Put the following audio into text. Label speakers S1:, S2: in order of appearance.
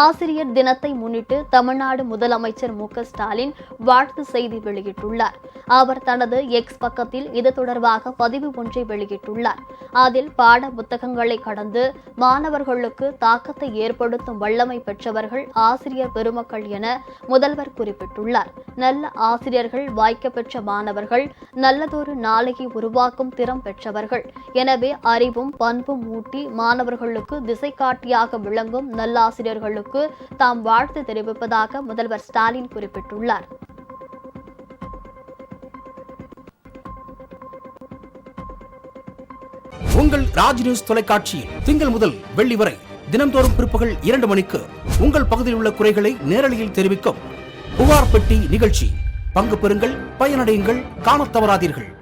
S1: ஆசிரியர் தினத்தை முன்னிட்டு தமிழ்நாடு முதலமைச்சர் மு ஸ்டாலின் வாழ்த்து செய்தி வெளியிட்டுள்ளார். அவர் தனது எக்ஸ் பக்கத்தில் இது தொடர்பாக பதிவு ஒன்றை வெளியிட்டுள்ளார். அதில் பாட புத்தகங்களை கடந்து மாணவர்களுக்கு தாக்கத்தை ஏற்படுத்தும் வல்லமை பெற்றவர்கள் ஆசிரியர் பெருமக்கள் என முதல்வர் குறிப்பிட்டுள்ளார். நல்ல ஆசிரியர்கள் வாய்க்க பெற்ற மாணவர்கள் நல்லதொரு நாளையை உருவாக்கும் திறம் பெற்றவர்கள். எனவே அறிவும் பண்பும் ஊட்டி மாணவர்களுக்கு திசை காட்டியாக விளங்கும் நல்லாசிரியர்களுக்கு தாம் வாழ்த்து தெரிவிப்பதாக முதல்வர் ஸ்டாலின் குறிப்பிட்டுள்ளார்.
S2: உங்கள் ராஜ் நியூஸ் தொலைக்காட்சியில் திங்கள் முதல் வெள்ளி வரை தினம்தோறும் பிற்பகல் இரண்டு மணிக்கு உங்கள் பகுதியில் உள்ள குறைகளை நேரலையில் தெரிவிக்கும் புகார் பெட்டி நிகழ்ச்சி. பங்கு பெறுங்கள் பயனடையுங்கள் காணத் தவறாதீர்கள்.